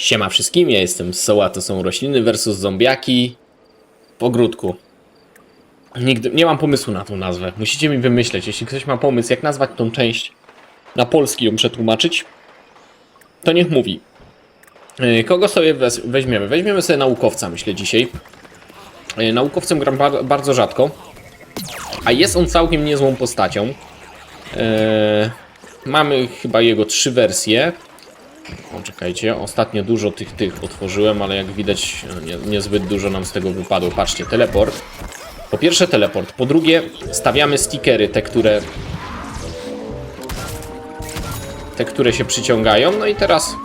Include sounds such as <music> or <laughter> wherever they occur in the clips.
Siema wszystkim, ja jestem Soła, to są rośliny versus zombiaki w ogródku. Nigdy, nie mam pomysłu na tą nazwę. Musicie mi wymyśleć, jeśli ktoś ma pomysł, jak nazwać tą część na polski, ją przetłumaczyć, to niech mówi. Yy, Kogo sobie weźmiemy? Weźmiemy sobie naukowca, myślę, dzisiaj. Yy, Naukowcem gram ba- bardzo rzadko, a jest on całkiem niezłą postacią. Yy, Mamy chyba jego trzy wersje. O, czekajcie, ostatnio dużo tych tych otworzyłem, ale jak widać nie, niezbyt dużo nam z tego wypadło. Patrzcie, teleport. Po pierwsze teleport, po drugie stawiamy stickery, te które te, które się przyciągają. No i teraz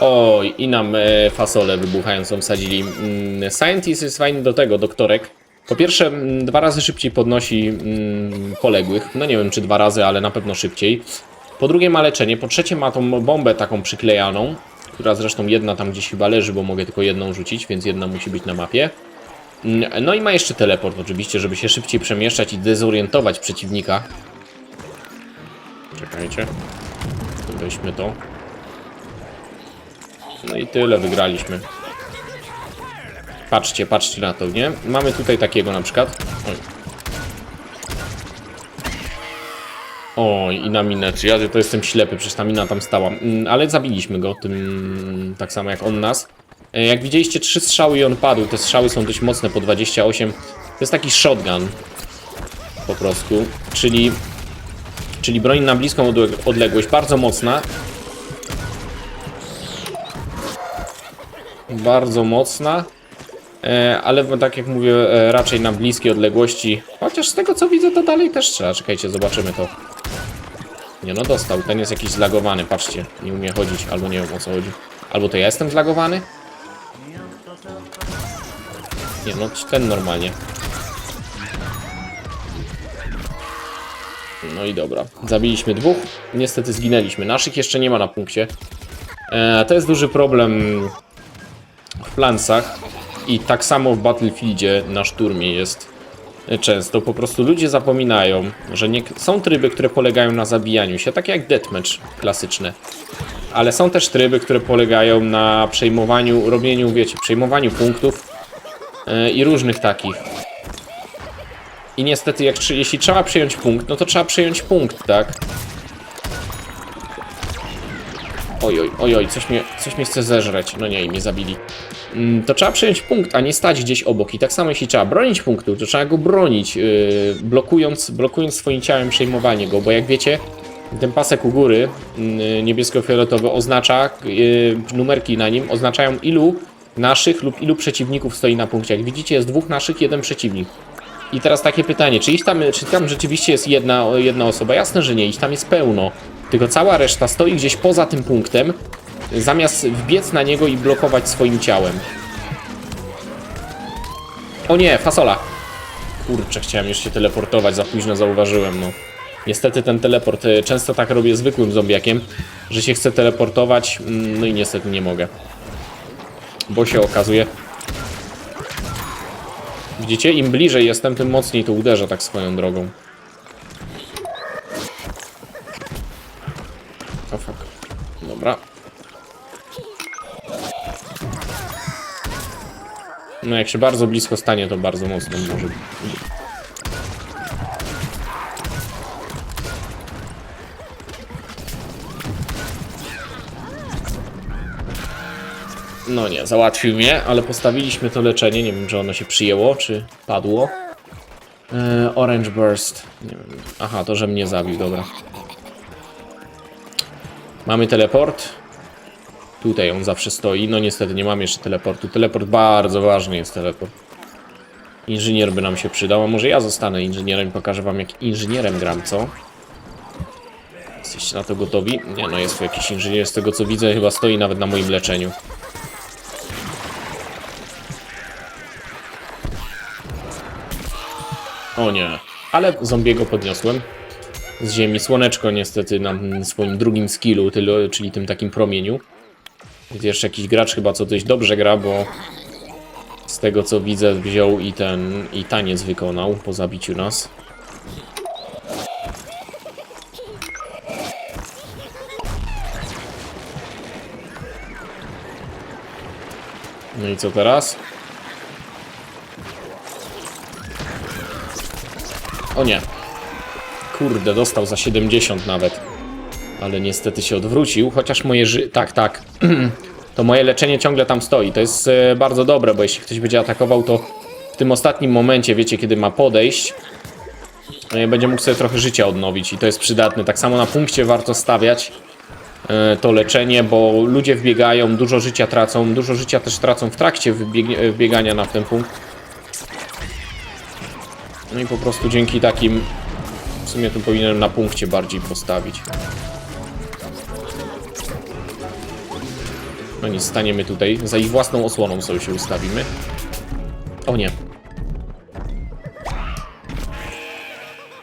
Oj, i nam e, fasolę wybuchającą wsadzili. Mm, Scientist jest fajny do tego, doktorek. Po pierwsze, mm, dwa razy szybciej podnosi mm, poległych. No nie wiem, czy dwa razy, ale na pewno szybciej. Po drugie ma leczenie. Po trzecie ma tą bombę taką przyklejaną, która zresztą jedna tam gdzieś chyba leży, bo mogę tylko jedną rzucić, więc jedna musi być na mapie. Mm, No i ma jeszcze teleport oczywiście, żeby się szybciej przemieszczać i dezorientować przeciwnika. Czekajcie. Weźmy to. No i tyle, wygraliśmy. Patrzcie, patrzcie na to, nie? Mamy tutaj takiego na przykład. Oj. Oj, i na minę. Czy ja to jestem ślepy, przecież ta mina tam stała. Mm, Ale zabiliśmy go, tym tak samo jak on nas. E, Jak widzieliście, trzy strzały i on padł. Te strzały są dość mocne, po 28. To jest taki shotgun. Po prostu. Czyli... Czyli broń na bliską odle- odległość, bardzo mocna. Bardzo mocna. E, ale tak jak mówię, e, raczej na bliskie odległości. Chociaż z tego co widzę, to dalej też trzeba. Czekajcie, zobaczymy to. Nie no, dostał. Ten jest jakiś zlagowany, patrzcie. Nie umie chodzić, albo nie wiem o co chodzi. Albo to ja jestem zlagowany? Nie no, ten normalnie. No i dobra. Zabiliśmy dwóch. Niestety zginęliśmy. Naszych jeszcze nie ma na punkcie. E, to jest duży problem w plansach i tak samo w Battlefieldzie na szturmie jest często. Po prostu ludzie zapominają, że nie... są tryby, które polegają na zabijaniu się, takie jak deathmatch klasyczne. Ale są też tryby, które polegają na przejmowaniu, robieniu, wiecie, przejmowaniu punktów yy, i różnych takich. I niestety, jak, jeśli trzeba przyjąć punkt, no to trzeba przyjąć punkt, tak? Oj, oj, oj, coś mnie, coś mnie chce zeżreć. No nie, i mnie zabili. Mm, To trzeba przyjąć punkt, a nie stać gdzieś obok. I tak samo jeśli trzeba bronić punktu, to trzeba go bronić, yy, blokując, blokując swoim ciałem przejmowanie go, bo jak wiecie, ten pasek u góry, yy, niebiesko-fioletowy, oznacza, yy, numerki na nim oznaczają ilu naszych lub ilu przeciwników stoi na punkcie. Jak widzicie, jest dwóch naszych, jeden przeciwnik. I teraz takie pytanie, czy, iść tam, czy tam rzeczywiście jest jedna, jedna osoba? Jasne, że nie, ich tam jest pełno. Tylko cała reszta stoi gdzieś poza tym punktem, zamiast wbiec na niego i blokować swoim ciałem. O nie, fasola! Kurczę, chciałem już się teleportować, za późno zauważyłem, no. Niestety ten teleport, e, często tak robię zwykłym zombiakiem, że się chcę teleportować, mm, no i niestety nie mogę. Bo się okazuje... Widzicie, im bliżej jestem, tym mocniej to uderza tak swoją drogą. O fuck. Dobra. No jak się bardzo blisko stanie, to bardzo mocno może. No nie, załatwił mnie, ale postawiliśmy to leczenie. Nie wiem, czy ono się przyjęło, czy padło. E, Orange Burst. Nie wiem. Aha, to, że mnie zabił, dobra. Mamy teleport. Tutaj on zawsze stoi. No niestety nie mam jeszcze teleportu. Teleport bardzo ważny jest teleport. Inżynier by nam się przydał, a może ja zostanę inżynierem i pokażę wam jak inżynierem gram, co? Jesteście na to gotowi? Nie no, jest tu jakiś inżynier, z tego co widzę chyba stoi nawet na moim leczeniu. O nie, ale zombiego podniosłem z ziemi. Słoneczko niestety na swoim drugim skillu, czyli tym takim promieniu. Jest jeszcze jakiś gracz chyba, co dość dobrze gra, bo z tego co widzę wziął i ten, i taniec wykonał po zabiciu nas. No i co teraz? O nie. Kurde, dostał za 70 nawet. Ale niestety się odwrócił, chociaż moje ży... Tak, tak. <clears throat> to moje leczenie ciągle tam stoi. To jest e, bardzo dobre, bo jeśli ktoś będzie atakował, to w tym ostatnim momencie, wiecie, kiedy ma podejść, e, będzie mógł sobie trochę życia odnowić i to jest przydatne. Tak samo na punkcie warto stawiać e, to leczenie, bo ludzie wbiegają, dużo życia tracą, dużo życia też tracą w trakcie wbiegania na ten punkt. No i po prostu dzięki takim w sumie tu powinienem na punkcie bardziej postawić. No nic, staniemy tutaj. Za ich własną osłoną sobie się ustawimy. O nie.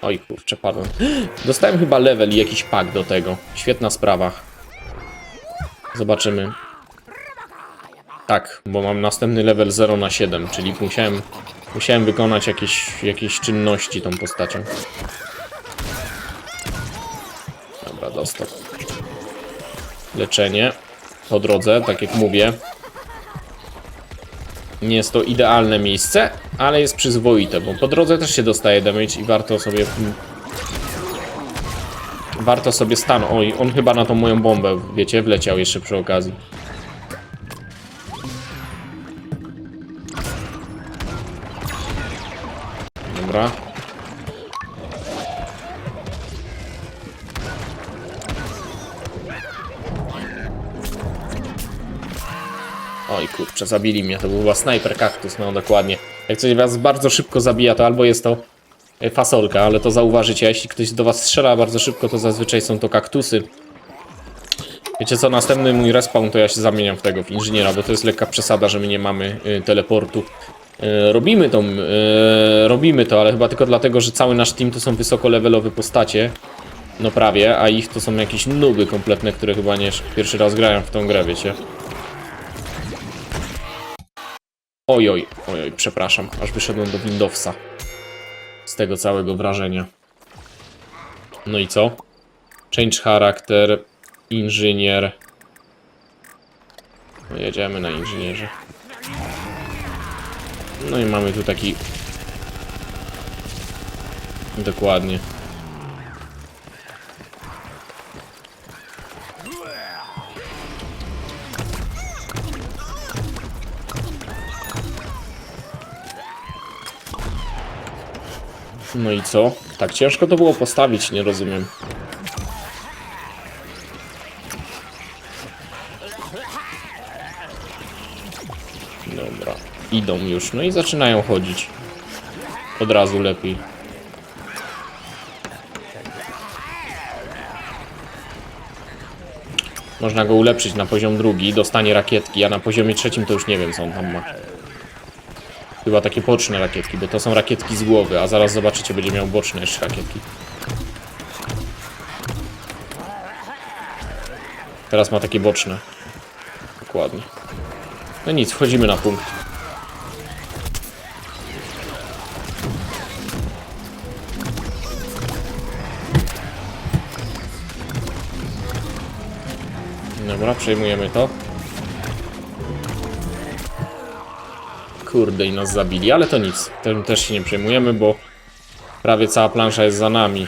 Oj kurczę, pardon. <gasps> Dostałem chyba level i jakiś pak do tego. Świetna sprawa. Zobaczymy. Tak, bo mam następny level 0 na 7, czyli musiałem, musiałem wykonać jakieś, jakieś czynności tą postacią. Leczenie po drodze, tak jak mówię. Nie jest to idealne miejsce, ale jest przyzwoite, bo po drodze też się dostaje damage i warto sobie... Warto sobie stanąć. Oj, on chyba na tą moją bombę, wiecie, wleciał jeszcze przy okazji. Dobra. Kurczę, zabili mnie, to był chyba snajper kaktus, no dokładnie. Jak coś was bardzo szybko zabija, to albo jest to e, fasolka, ale to zauważycie, a jeśli ktoś do was strzela bardzo szybko, to zazwyczaj są to kaktusy. Wiecie co, następny mój respawn to ja się zamieniam w tego, w inżyniera, bo to jest lekka przesada, że my nie mamy y, teleportu. Y, robimy to, y, robimy to, ale chyba tylko dlatego, że cały nasz team to są wysokolevelowe postacie. No prawie, a ich to są jakieś nuby kompletne, które chyba nie pierwszy raz grają w tą grę, wiecie. Oj, oj, oj, oj, przepraszam, aż wyszedłem do Windowsa. Z tego całego wrażenia. No i co? Change charakter, inżynier. No jedziemy na inżynierze. No i mamy tu taki... Dokładnie. No i co? Tak ciężko to było postawić, nie rozumiem. Dobra, idą już, no i zaczynają chodzić. Od razu lepiej. Można go ulepszyć na poziom drugi, dostanie rakietki, a na poziomie trzecim to już nie wiem co on tam ma. Chyba takie boczne rakietki, bo to są rakietki z głowy, a zaraz zobaczycie, będzie miał boczne jeszcze rakietki. Teraz ma takie boczne. Dokładnie. No nic, wchodzimy na punkt. Dobra, przejmujemy to. Kurde, i nas zabili, ale to nic. Tym też się nie przejmujemy, bo prawie cała plansza jest za nami.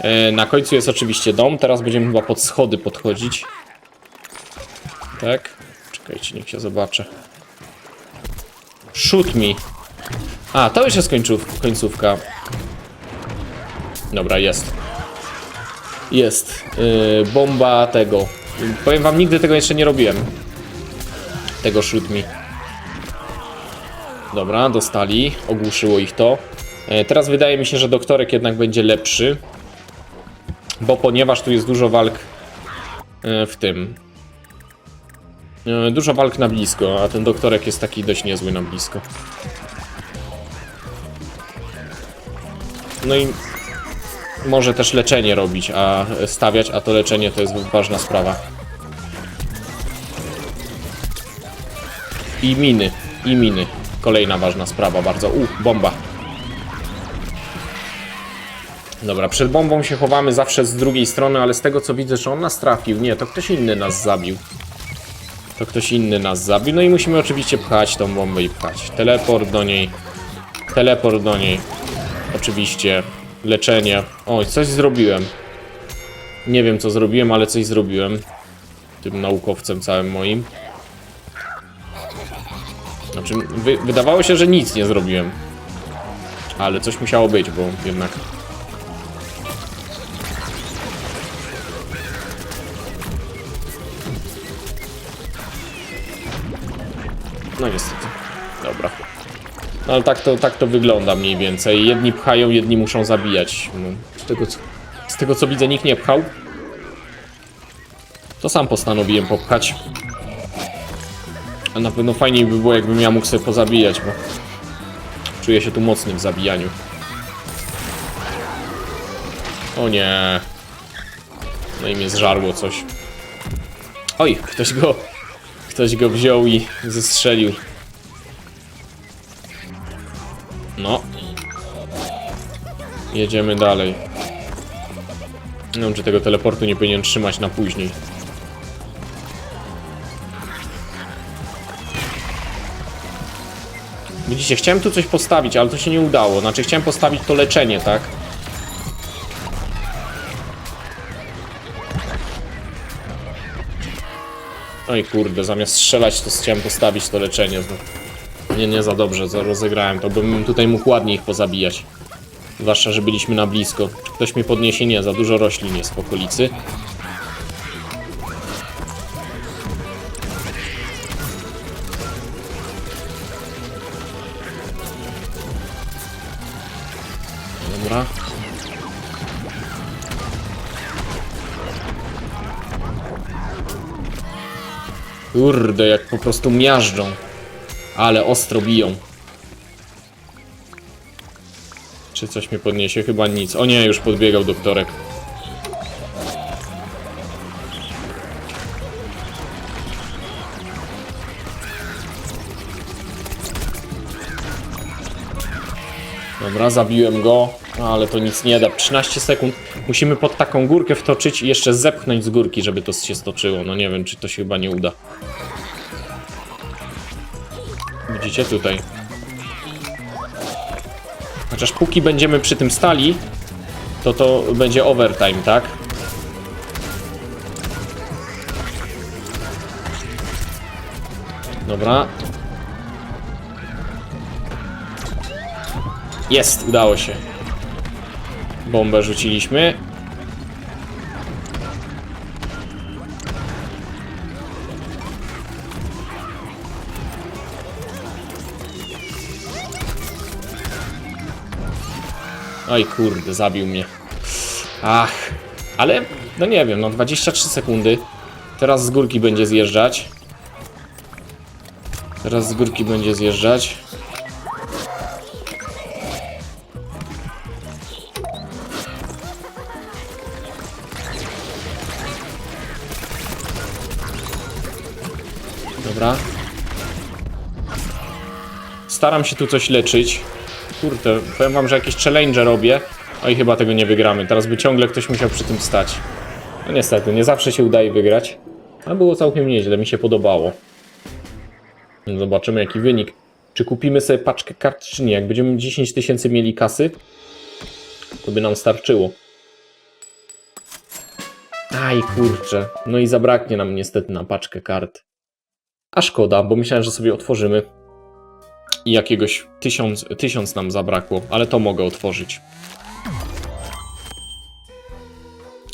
E, na końcu jest oczywiście dom, teraz będziemy chyba pod schody podchodzić. Tak? Czekajcie, niech się zobaczę. Shoot me. A, to już jest końców, końcówka. Dobra, jest. Jest. Yy, bomba tego. Powiem wam, nigdy tego jeszcze nie robiłem. Tego shoot me. Dobra, dostali. Ogłuszyło ich to. E, Teraz wydaje mi się, że doktorek jednak będzie lepszy. Bo ponieważ tu jest dużo walk e, w tym. E, Dużo walk na blisko, a ten doktorek jest taki dość niezły na blisko. No i może też leczenie robić, a stawiać, a to leczenie to jest ważna sprawa. I miny, i miny. Kolejna ważna sprawa, bardzo. U, bomba. Dobra, przed bombą się chowamy zawsze z drugiej strony, ale z tego co widzę, że on nas trafił. Nie, to ktoś inny nas zabił. to ktoś inny nas zabił. No i musimy oczywiście pchać tą bombę i pchać. Teleport do niej. Teleport do niej. Oczywiście. Leczenie. Oj, coś zrobiłem. Nie wiem co zrobiłem, ale coś zrobiłem. Tym naukowcem całym moim. Znaczy, wy, wydawało się, że nic nie zrobiłem. Ale coś musiało być, bo jednak No niestety. Dobra. No ale tak to, tak to wygląda mniej więcej. Jedni pchają, jedni muszą zabijać. No, z, tego, co, z tego co widzę, nikt nie pchał. To sam postanowiłem popchać. A na pewno fajniej by było, jakbym ja mógł sobie pozabijać, bo czuję się tu mocny w zabijaniu. O nie. No i mnie zżarło coś. Oj, ktoś go Ktoś go wziął i zestrzelił. No. Jedziemy dalej. Nie wiem, czy tego teleportu nie powinien trzymać na później. Widzicie, chciałem tu coś postawić, ale to się nie udało. Znaczy, chciałem postawić to leczenie, tak? Oj kurde, zamiast strzelać to chciałem postawić to leczenie. No. Nie, nie za dobrze za rozegrałem to, bym tutaj mógł ładnie ich pozabijać. Zwłaszcza, że byliśmy na blisko. Ktoś mnie podniesie? Nie, za dużo roślin jest w okolicy. Kurde, jak po prostu miażdżą. Ale ostro biją. Czy coś mnie podniesie? Chyba nic. O nie, już podbiegał doktorek. Dobra, zabiłem go, ale to nic nie da. 13 sekund. Musimy pod taką górkę wtoczyć i jeszcze zepchnąć z górki, żeby to się stoczyło. No nie wiem, czy to się chyba nie uda. Widzicie tutaj. Chociaż póki będziemy przy tym stali, to to będzie overtime, tak? Dobra. Jest, udało się. Bombę rzuciliśmy. Oj kurde, zabił mnie. Ach, ale no nie wiem, no 23 sekundy. Teraz z górki będzie zjeżdżać. Teraz z górki będzie zjeżdżać. Dobra. Staram się tu coś leczyć. Kurde, powiem wam, że jakieś challenge robię. Oj, chyba tego nie wygramy. Teraz by ciągle ktoś musiał przy tym stać. No niestety, nie zawsze się udaje wygrać. A było całkiem nieźle, mi się podobało. Zobaczymy jaki wynik. Czy kupimy sobie paczkę kart, czy nie? Jak będziemy 10 tysięcy mieli kasy, to by nam starczyło. Aj, kurczę. No i zabraknie nam niestety na paczkę kart. A szkoda, bo myślałem, że sobie otworzymy. I jakiegoś tysiąc, tysiąc nam zabrakło, ale to mogę otworzyć.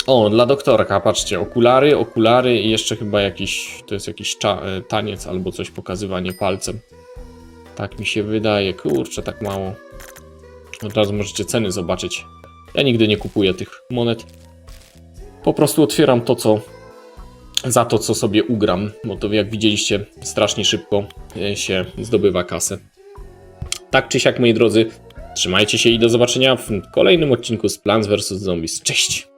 O, dla doktorka, patrzcie, okulary, okulary i jeszcze chyba jakiś, to jest jakiś e, taniec albo coś, pokazywanie palcem. Tak mi się wydaje, kurczę, tak mało. Od razu możecie ceny zobaczyć. Ja nigdy nie kupuję tych monet. Po prostu otwieram to, co za to, co sobie ugram, bo to jak widzieliście, strasznie szybko e, się zdobywa kasę. Tak czy siak, moi drodzy, trzymajcie się i do zobaczenia w kolejnym odcinku z Plants vs. Zombies. Cześć!